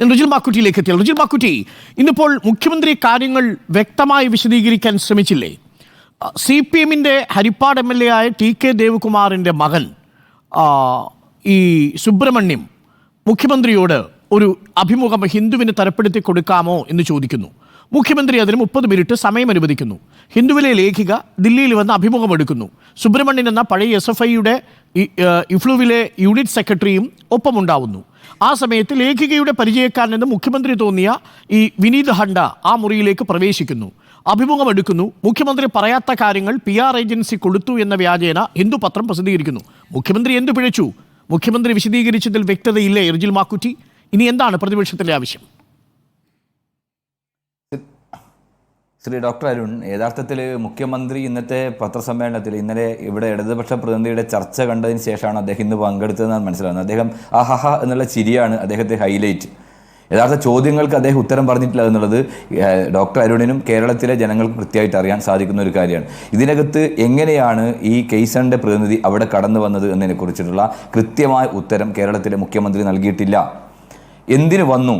ഞാൻ റുജിൽ മാക്കുറ്റിയിലേക്ക് എത്തിയാൽ റുജിൽ മാക്കുറ്റി ഇന്നിപ്പോൾ മുഖ്യമന്ത്രി കാര്യങ്ങൾ വ്യക്തമായി വിശദീകരിക്കാൻ ശ്രമിച്ചില്ലേ? സി പി എമ്മിന്റെ ഹരിപ്പാട് എം എൽ എ ആയ ടി കെ ദേവകുമാറിന്റെ മകൻ ഈ സുബ്രഹ്മണ്യം മുഖ്യമന്ത്രിയോട് ഒരു അഭിമുഖം ഹിന്ദുവിന് തരപ്പെടുത്തി കൊടുക്കാമോ എന്ന് ചോദിക്കുന്നു. മുഖ്യമന്ത്രി അതിന് മുപ്പത് മിനിറ്റ് സമയം അനുവദിക്കുന്നു. ഹിന്ദുവിലെ ലേഖിക ദില്ലിയിൽ വന്ന് അഭിമുഖം എടുക്കുന്നു. സുബ്രഹ്മണ്യൻ എന്ന പഴയ എസ് എഫ് ഐയുടെ ഇഫ്ലുവിലെ യൂണിറ്റ് സെക്രട്ടറിയും ഒപ്പമുണ്ടാവുന്നു. ആ സമയത്ത് ലേഖികയുടെ പരിചയക്കാരനെന്ന് മുഖ്യമന്ത്രി തോന്നിയ ഈ വിനീത് ഹണ്ട ആ മുറിയിലേക്ക് പ്രവേശിക്കുന്നു. അഭിമുഖം എടുക്കുന്നു. മുഖ്യമന്ത്രി പറയാത്ത കാര്യങ്ങൾ പി ആർ ഏജൻസി കൊടുത്തു എന്ന വ്യാജേന ഹിന്ദു പത്രം പ്രസിദ്ധീകരിക്കുന്നു. മുഖ്യമന്ത്രി എന്തു പിഴച്ചു? മുഖ്യമന്ത്രി വിശദീകരിച്ചതിൽ വ്യക്തതയില്ലേ? എർജിൽ മാക്കുറ്റി ഇനി എന്താണ് പ്രതിപക്ഷത്തിന്റെ ആവശ്യം? ശ്രീ ഡോക്ടർ അരുൺ യഥാർത്ഥത്തിൽ മുഖ്യമന്ത്രി ഇന്നത്തെ പത്രസമ്മേളനത്തിൽ ഇന്നലെ ഇവിടെ ഇടതുപക്ഷ പ്രതിനിധിയുടെ ചർച്ച കണ്ടതിന് ശേഷമാണ് അദ്ദേഹം ഇന്ന് പങ്കെടുത്തതെന്നാണ് മനസ്സിലാകുന്നത്. അദ്ദേഹം അഹഹ എന്നുള്ള ചിരിയാണ് അദ്ദേഹത്തെ ഹൈലൈറ്റ്. യഥാർത്ഥ ചോദ്യങ്ങൾക്ക് അദ്ദേഹം ഉത്തരം പറഞ്ഞിട്ടില്ല എന്നുള്ളത് ഡോക്ടർ അരുണിനും കേരളത്തിലെ ജനങ്ങൾക്ക് കൃത്യമായിട്ട് അറിയാൻ സാധിക്കുന്ന ഒരു കാര്യമാണ്. ഇതിനകത്ത് എങ്ങനെയാണ് ഈ കെയ്സണിന്റെ പ്രതിനിധി അവിടെ കടന്നു വന്നത് എന്നതിനെക്കുറിച്ചിട്ടുള്ള കൃത്യമായ ഉത്തരം കേരളത്തിലെ മുഖ്യമന്ത്രി നൽകിയിട്ടില്ല. എന്തിനു വന്നു?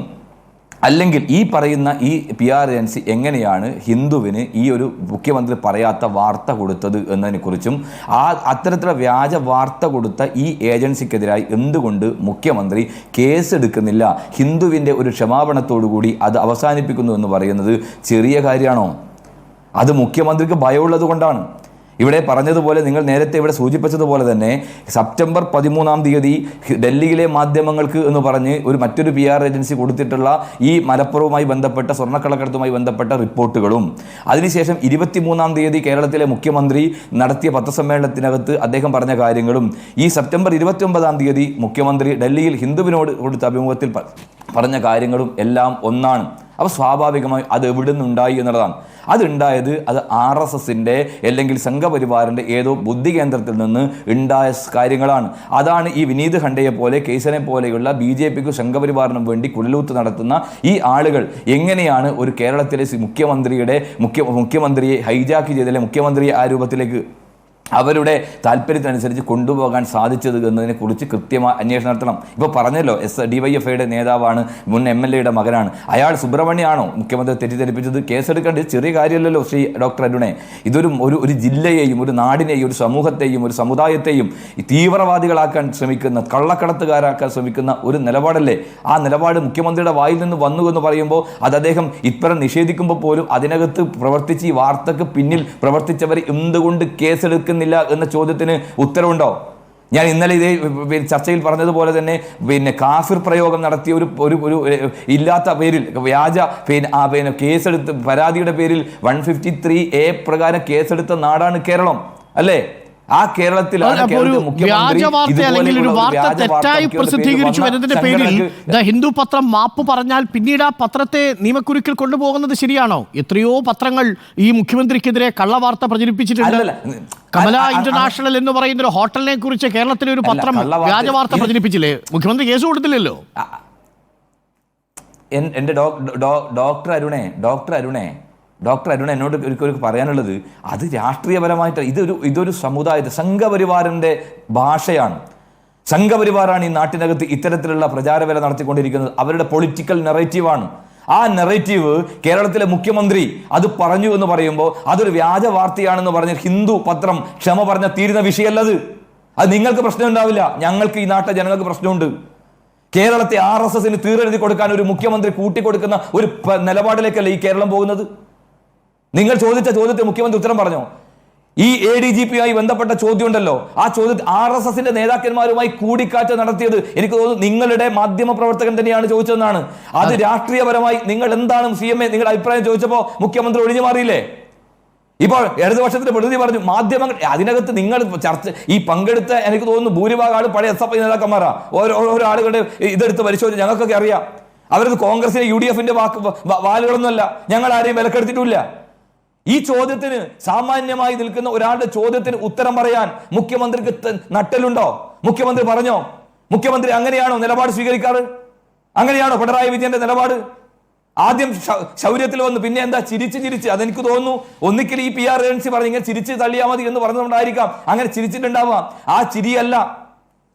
അല്ലെങ്കിൽ ഈ പറയുന്ന ഈ പി ആർ ഏജൻസി എങ്ങനെയാണ് ഹിന്ദുവിന് ഈ ഒരു മുഖ്യമന്ത്രി പറയാത്ത വാർത്ത കൊടുത്തത് എന്നതിനെക്കുറിച്ചും ആ അത്തരത്തിലുള്ള വ്യാജ വാർത്ത കൊടുത്ത ഈ ഏജൻസിക്കെതിരായി എന്തുകൊണ്ട് മുഖ്യമന്ത്രി കേസ് എടുക്കുന്നില്ല ഹിന്ദുവിന്റെ ഒരു ക്ഷമാപണത്തോടുകൂടി അത് അവസാനിപ്പിക്കുന്നു എന്ന് പറയുന്നത് ചെറിയ കാര്യമാണോ? അത് മുഖ്യമന്ത്രിക്ക് ഭയമുള്ളത് കൊണ്ടാണ്. ഇവിടെ പറഞ്ഞതുപോലെ നിങ്ങൾ നേരത്തെ ഇവിടെ സൂചിപ്പിച്ചതുപോലെ തന്നെ സെപ്റ്റംബർ പതിമൂന്നാം തീയതി ഡൽഹിയിലെ മാധ്യമങ്ങൾക്ക് എന്ന് പറഞ്ഞ് ഒരു മറ്റൊരു പി ആർ ഏജൻസി കൊടുത്തിട്ടുള്ള ഈ മലപ്പുറവുമായി ബന്ധപ്പെട്ട സ്വർണക്കള്ളക്കടത്തുമായി ബന്ധപ്പെട്ട റിപ്പോർട്ടുകളും. അതിനുശേഷം ഇരുപത്തിമൂന്നാം തീയതി കേരളത്തിലെ മുഖ്യമന്ത്രി നടത്തിയ പത്രസമ്മേളനത്തിനകത്ത് അദ്ദേഹം പറഞ്ഞ കാര്യങ്ങളും ഈ സെപ്റ്റംബർ ഇരുപത്തി ഒമ്പതാം തീയതി മുഖ്യമന്ത്രി ഡൽഹിയിൽ ഹിന്ദുവിനോട് കൊടുത്ത അഭിമുഖത്തിൽ പറഞ്ഞ കാര്യങ്ങളും എല്ലാം ഒന്നാണ്. അപ്പോൾ സ്വാഭാവികമായി അത് എവിടെ നിന്നുണ്ടായി എന്നുള്ളതാണ്. അതുണ്ടായത് അത് ആർ എസ് എസിന്റെ അല്ലെങ്കിൽ സംഘപരിവാറിന്റെ ഏതോ ബുദ്ധി കേന്ദ്രത്തിൽ നിന്ന് ഉണ്ടായ കാര്യങ്ങളാണ്. അതാണ് ഈ വിനീത് ഖണ്ഡയെ പോലെ കേസനെ പോലെയുള്ള ബി ജെ പിക്കും സംഘപരിവാറിനും വേണ്ടി കുഴലൂത്ത് നടത്തുന്ന ഈ ആളുകൾ എങ്ങനെയാണ് ഒരു കേരളത്തിലെ മുഖ്യമന്ത്രിയുടെ മുഖ്യ മുഖ്യമന്ത്രിയെ ഹൈജാക്ക് ചെയ്തതിലെ മുഖ്യമന്ത്രിയെ ആ രൂപത്തിലേക്ക് അവരുടെ താല്പര്യത്തിനനുസരിച്ച് കൊണ്ടുപോകാൻ സാധിച്ചത് എന്നതിനെ കുറിച്ച് കൃത്യമായ അന്വേഷണം നടത്തണം. ഇപ്പോൾ പറഞ്ഞല്ലോ എസ് ഡി വൈ എഫ് ഐയുടെ നേതാവാണ് മുൻ എം എൽ എയുടെ മകനാണ്. അയാൾ സുബ്രഹ്മണ്യാണോ മുഖ്യമന്ത്രി തെറ്റിദ്ധരിപ്പിച്ചത്? കേസെടുക്കേണ്ടത് ചെറിയ കാര്യമല്ലല്ലോ ശ്രീ ഡോക്ടർ അരുണെ. ഇതൊരു ഒരു ഒരു ജില്ലയെയും ഒരു നാടിനെയും ഒരു സമൂഹത്തെയും ഒരു സമുദായത്തെയും തീവ്രവാദികളാക്കാൻ ശ്രമിക്കുന്ന കള്ളക്കടത്തുകാരാക്കാൻ ശ്രമിക്കുന്ന ഒരു നിലപാടല്ലേ? ആ നിലപാട് മുഖ്യമന്ത്രിയുടെ വായിൽ നിന്ന് വന്നു എന്ന് പറയുമ്പോൾ അത് അദ്ദേഹം ഇത്തരം നിഷേധിക്കുമ്പോൾ പോലും അതിനകത്ത് പ്രവർത്തിച്ച് ഈ വാർത്തക്ക് പിന്നിൽ പ്രവർത്തിച്ചവർ എന്തുകൊണ്ട് കേസെടുക്കുന്നില്ല എന്ന ചോദ്യത്തിന് ഉത്തരവുണ്ടോ? ഞാൻ ഇന്നലെ ഇതേ ചർച്ചയിൽ പറഞ്ഞതുപോലെ തന്നെ പിന്നെ കാഫിർ പ്രയോഗം നടത്തിയ ഒരു ഒരു ഒരു ഇല്ലാത്ത പേരിൽ വ്യാജ പിന്നെ ആ പിന്നെ കേസെടുത്ത് പരാതിയുടെ പേരിൽ വൺ ഫിഫ്റ്റി ത്രീ എ പ്രകാരം കേസെടുത്ത നാടാണ് കേരളം അല്ലേ? ആ കേരളത്തിൽ വ്യാജ വാർത്ത അല്ലെങ്കിൽ ഒരു വാർത്ത തെറ്റായി പേരിൽ പ്രസിദ്ധീകരിച്ചു എന്നതിന്റെ പേരിൽ ഹിന്ദു പത്രം മാപ്പ് പറഞ്ഞാൽ പിന്നീട് ആ പത്രത്തെ നിയമക്കുരുക്കിൽ കൊണ്ടുപോകുന്നത് ശരിയാണോ? എത്രയോ പത്രങ്ങൾ ഈ മുഖ്യമന്ത്രിക്കെതിരെ കള്ളവാർത്ത പ്രചരിപ്പിച്ചിട്ടുണ്ട്. കമല ഇന്റർനാഷണൽ എന്ന് പറയുന്ന ഒരു ഹോട്ടലിനെ കുറിച്ച് കേരളത്തിലെ ഒരു പത്രം വ്യാജവാർത്ത വ്യാജ വാർത്ത പ്രചരിപ്പിച്ചില്ലേ? മുഖ്യമന്ത്രി കേസ് കൊടുത്തില്ലല്ലോ. ഡോ- ഡോക്ടർ അരുണേ ഡോക്ടർ അരുണേ ഡോക്ടർ അരുൺ എന്നോട് ഒരിക്കലും പറയാനുള്ളത് അത് രാഷ്ട്രീയപരമായിട്ട് ഇതൊരു ഇതൊരു സമുദായത്തെ സംഘപരിവാറിന്റെ ഭാഷയാണ്. സംഘപരിവാറാണ് ഈ നാട്ടിനകത്ത് ഇത്തരത്തിലുള്ള പ്രചാരവേല നടത്തിക്കൊണ്ടിരിക്കുന്നത്. അവരുടെ പൊളിറ്റിക്കൽ നെറേറ്റീവാണ് ആ നെറേറ്റീവ് കേരളത്തിലെ മുഖ്യമന്ത്രി അത് പറഞ്ഞു എന്ന് പറയുമ്പോൾ അതൊരു വ്യാജ വാർത്തയാണെന്ന് പറഞ്ഞ ഹിന്ദു പത്രം ക്ഷമ പറഞ്ഞ തീരുന്ന വിഷയമല്ലത്. അത് നിങ്ങൾക്ക് പ്രശ്നം ഉണ്ടാവില്ല. ഞങ്ങൾക്ക് ഈ നാട്ടിലെ ജനങ്ങൾക്ക് പ്രശ്നമുണ്ട്. കേരളത്തെ ആർ എസ് എസിന് തീരെഴുതി കൊടുക്കാൻ ഒരു മുഖ്യമന്ത്രി കൂട്ടിക്കൊടുക്കുന്ന ഒരു നിലപാടിലേക്കല്ല ഈ കേരളം പോകുന്നത്. നിങ്ങൾ ചോദിച്ച ചോദ്യത്തിന് മുഖ്യമന്ത്രി ഉത്തരം പറഞ്ഞു? ഈ എ ഡി ജി പിയുമായി ബന്ധപ്പെട്ട ചോദ്യം ഉണ്ടല്ലോ ആ ചോദ്യം ആർ എസ് എസിന്റെ നേതാക്കന്മാരുമായി കൂടിക്കാഴ്ച നടത്തിയത് എനിക്ക് തോന്നുന്നു നിങ്ങളുടെ മാധ്യമ പ്രവർത്തകൻ തന്നെയാണ് ചോദിച്ചതെന്നാണ്. അത് രാഷ്ട്രീയപരമായി നിങ്ങൾ എന്താണ് സി എം എ നിങ്ങളുടെ അഭിപ്രായം ചോദിച്ചപ്പോൾ മുഖ്യമന്ത്രി ഒഴിഞ്ഞു മാറിയില്ലേ? ഇപ്പോൾ ഇടതുപക്ഷത്തിന്റെ പ്രതിനിധി പറഞ്ഞു മാധ്യമങ്ങൾ അതിനകത്ത് നിങ്ങൾ ചർച്ച ഈ പങ്കെടുത്ത എനിക്ക് തോന്നുന്നു ഭൂരിഭാഗം ആൾ പഴയ എസ് എഫ് ഐ നേതാക്കന്മാരാ. ഓരോ ഓരോ ആളുകളുടെ ഇതെടുത്ത് പരിശോധിച്ച് ഞങ്ങൾക്കൊക്കെ അറിയാം. അവരത് കോൺഗ്രസിനെ യു ഡി എഫിന്റെ വാക്ക് വാലുകളൊന്നുമല്ല. ഞങ്ങൾ ആരെയും വിലക്കെടുത്തിട്ടില്ല ഈ ചോദ്യത്തിന് സാമാന്യമായി നിൽക്കുന്ന ഒരാളുടെ ചോദ്യത്തിന് ഉത്തരം പറയാൻ മുഖ്യമന്ത്രിക്ക് നട്ടലുണ്ടോ മുഖ്യമന്ത്രി പറഞ്ഞോ? മുഖ്യമന്ത്രി അങ്ങനെയാണോ നിലപാട് സ്വീകരിക്കാറ്? അങ്ങനെയാണോ പിണറായി വിജയന്റെ നിലപാട്? ആദ്യം ശൗര്യത്തിൽ വന്നു പിന്നെ എന്താ ചിരിച്ച് ചിരിച്ച്? അതെനിക്ക് തോന്നുന്നു ഒന്നിക്കൽ ഈ പി ആർ ഏജൻസി പറഞ്ഞു ഇങ്ങനെ ചിരിച്ച് തള്ളിയാൽ മതി എന്ന് പറഞ്ഞുകൊണ്ടായിരിക്കാം. അങ്ങനെ ചിരിച്ചിട്ടുണ്ടാവാം. ആ ചിരിയല്ല.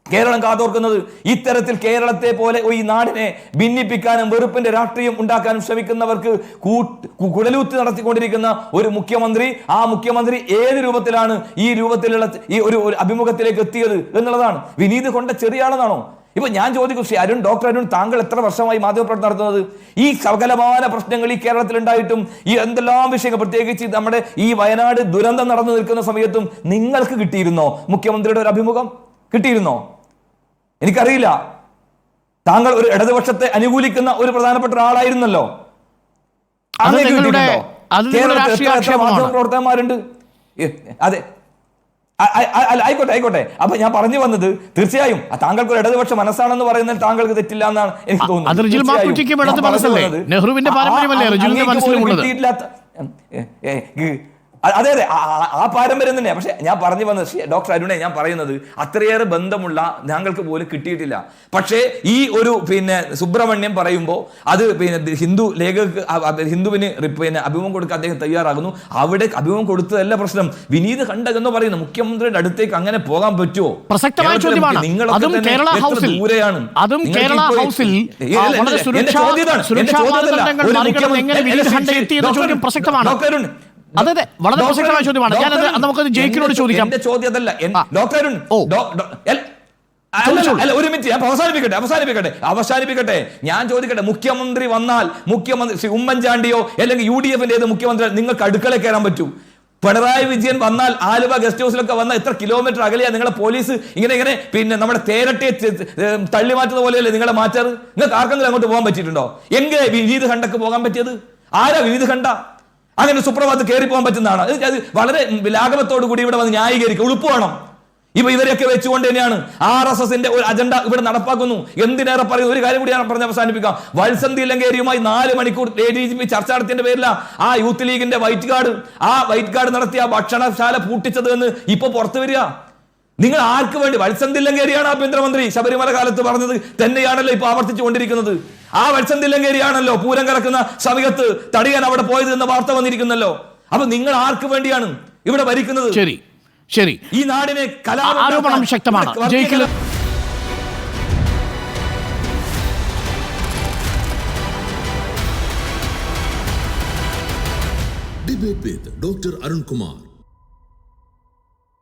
കേരളം കാതോർക്കുന്നത് ഇത്തരത്തിൽ കേരളത്തെ പോലെ ഈ നാടിനെ ഭിന്നിപ്പിക്കാനും വെറുപ്പിന്റെ രാഷ്ട്രീയം ഉണ്ടാക്കാനും ശ്രമിക്കുന്നവർക്ക് കുടലൂത്ത് നടത്തിക്കൊണ്ടിരിക്കുന്ന ഒരു മുഖ്യമന്ത്രി ആ മുഖ്യമന്ത്രി ഏത് രൂപത്തിലാണ് ഈ രൂപത്തിലുള്ള ഈ ഒരു അഭിമുഖത്തിലേക്ക് എത്തിയത് എന്നുള്ളതാണ്. വിനീത് കൊണ്ട ചെറിയ ആളെന്നാണോ ഇപ്പൊ ഞാൻ ചോദിക്കും ശ്രീ അരുൺ ഡോക്ടർ അരുൺ താങ്കൾ എത്ര വർഷമായി മാധ്യമപ്രവർത്തനം നടത്തുന്നത്? ഈ സകലമായ പ്രശ്നങ്ങൾ ഈ കേരളത്തിൽ ഉണ്ടായിട്ടും ഈ എന്തെല്ലാം വിഷയങ്ങൾ? പ്രത്യേകിച്ച് നമ്മുടെ ഈ വയനാട് ദുരന്തം നടന്നു നിൽക്കുന്ന സമയത്തും നിങ്ങൾക്ക് കിട്ടിയിരുന്നോ മുഖ്യമന്ത്രിയുടെ ഒരു അഭിമുഖം? കിട്ടിയിരുന്നോ? എനിക്കറിയില്ല. താങ്കൾ ഒരു ഇടതുപക്ഷത്തെ അനുകൂലിക്കുന്ന ഒരു പ്രധാനപ്പെട്ട ഒരാളായിരുന്നല്ലോ. കേരളത്തിൽ. മാധ്യമപ്രവർത്തകന്മാരുണ്ട് അതെ ആയിക്കോട്ടെ ആയിക്കോട്ടെ. അപ്പൊ ഞാൻ പറഞ്ഞു വന്നത് തീർച്ചയായും താങ്കൾക്ക് ഒരു ഇടതുപക്ഷ മനസ്സാണെന്ന് പറയുന്നത് താങ്കൾക്ക് തെറ്റില്ല എന്നാണ് എനിക്ക് തോന്നുന്നത്? നെഹ്റുവിന്റെ പാരമ്പര്യമല്ലേ? കിട്ടിയിട്ടില്ലാത്ത- അതെ അതെ. ആ- പാരമ്പര്യം തന്നെയാണ് പക്ഷെ ഞാൻ പറഞ്ഞു വന്നത് ഡോക്ടർ അരുണെ ഞാൻ പറയുന്നത് അത്രയേറെ ബന്ധമുള്ള ഞങ്ങൾക്ക് പോലും കിട്ടിയിട്ടില്ല. പക്ഷേ ഈ ഒരു പിന്നെ സുബ്രഹ്മണ്യം പറയുമ്പോൾ അത് പിന്നെ ഹിന്ദു അ- ഹിന്ദുവിന് പിന്നെ അഭിമുഖം കൊടുക്കാൻ അദ്ദേഹം തയ്യാറാകുന്നു. അവിടെ അഭിമുഖം കൊടുത്തതല്ല പ്രശ്നം. വിനീത് കണ്ടകെന്ന് പറയുന്നു മുഖ്യമന്ത്രിയുടെ അടുത്തേക്ക് അങ്ങനെ പോകാൻ പറ്റുമോ പ്രസക്തമായ ചോദ്യമാണ്. നിങ്ങളൊക്കെ അതും കേരള ഹൗസിൽ. ദൂരെയാണ്? അതും കേരള ഹൗസിൽ. വളരെ സുരക്ഷാ സുരക്ഷാ മാനദണ്ഡങ്ങൾ മറികടന്ന് എങ്ങനെ വിനീത് ശ്രീ- ഖണ്ഡ എത്തിയെന്ന ചോദ്യം പ്രസക്തമാണ്. ഡോക്ടർ അരുൺ, അതെ അതെ വളരെ പ്രസക്തമായ ചോദ്യമാണ്. ഞാനത് അരുൺ, നമുക്കത് ജയിക്കിനോട് ചോദിക്കാം. ചോദ്യം അതല്ല ഡോക്ടർ അല്ല, ഒരു മിനിറ്റ് ഞാൻ അവസാനിപ്പിക്കട്ടെ അവസാനിപ്പിക്കട്ടെ അവസാനിപ്പിക്കട്ടെ. ഞാൻ ചോദിക്കട്ടെ മുഖ്യമന്ത്രി വന്നാൽ മുഖ്യമന്ത്രി ശ്രീ ഉമ്മൻചാണ്ടിയോ അല്ലെങ്കിൽ യു ഡി എഫിന്റെ ഏത് മുഖ്യമന്ത്രി നിങ്ങൾക്ക് അടുക്കള കയറാൻ പറ്റൂ. പിണറായി വിജയൻ വന്നാൽ ആലുവ ഗസ്റ്റ് ഹൗസിലൊക്കെ വന്നാൽ എത്ര കിലോമീറ്റർ അകലെയാണ് നിങ്ങളെ പോലീസ് ഇങ്ങനെ ഇങ്ങനെ പിന്നെ നമ്മുടെ തേരട്ടെ തള്ളി മാറ്റുന്ന പോലെയല്ലേ നിങ്ങളെ മാറ്റാറ്? നിങ്ങൾക്ക് ആർക്കെങ്കിലും അങ്ങോട്ട് പോകാൻ പറ്റിയിട്ടുണ്ടോ? എങ്ങനെ വിനീത് കണ്ടൊക്കെ പോകാൻ പറ്റിയത്? ആരാ വിനീത് ഖണ്ഡ? അങ്ങനെ സുപ്രഭാത് കയറി പോകാൻ പറ്റുന്നതാണ് അത് വളരെ ലാഘവത്തോടു കൂടി ഇവിടെ വന്ന് ന്യായീകരിക്കും ഉളുപ്പ് വേണം. ഇപ്പൊ ഇവരെയൊക്കെ വെച്ചുകൊണ്ട് തന്നെയാണ് ആർ എസ് എസിന്റെ ഒരു അജണ്ട ഇവിടെ നടപ്പാക്കുന്നു. എന്തിനേറെ പറയുന്നു? ഒരു കാര്യം കൂടി പറഞ്ഞ് അവസാനിപ്പിക്കാം. വത്സന്ധി ലങ്കേരിയുമായി നാല് മണിക്കൂർ എ ഡി ജി പി ചർച്ച നടത്തിയതിന്റെ പേരില ആ യൂത്ത് ലീഗിന്റെ വൈറ്റ് കാർഡ് ആ വൈറ്റ് കാർഡ് നടത്തിയ ഭക്ഷണശാല പൂട്ടിച്ചത് എന്ന് ഇപ്പൊ പുറത്തു വരിക. നിങ്ങൾ ആർക്ക് വേണ്ടി? വത്സന്ധി ലങ്കേരിയാണ് ആഭ്യന്തരമന്ത്രി ശബരിമല കാലത്ത് പറഞ്ഞത്. തന്നെയാണല്ലോ ഇപ്പൊ ആവർത്തിച്ചു കൊണ്ടിരിക്കുന്നത് ആ വത്സന്തി ലങ്കേരിയാണല്ലോ പൂരം കിടക്കുന്ന സമയത്ത് തടിയാൻ അവിടെ പോയത് എന്ന വാർത്ത വന്നിരിക്കുന്നല്ലോ. അപ്പൊ നിങ്ങൾ ആർക്ക് വേണ്ടിയാണ് ഇവിടെ ഭരിക്കുന്നത്? ശരി ശരി. ഈ നാടിനെ കലാപണം ശക്തമാണ്. Doctor Arunkumar Debate with Dr. Arun Kumar.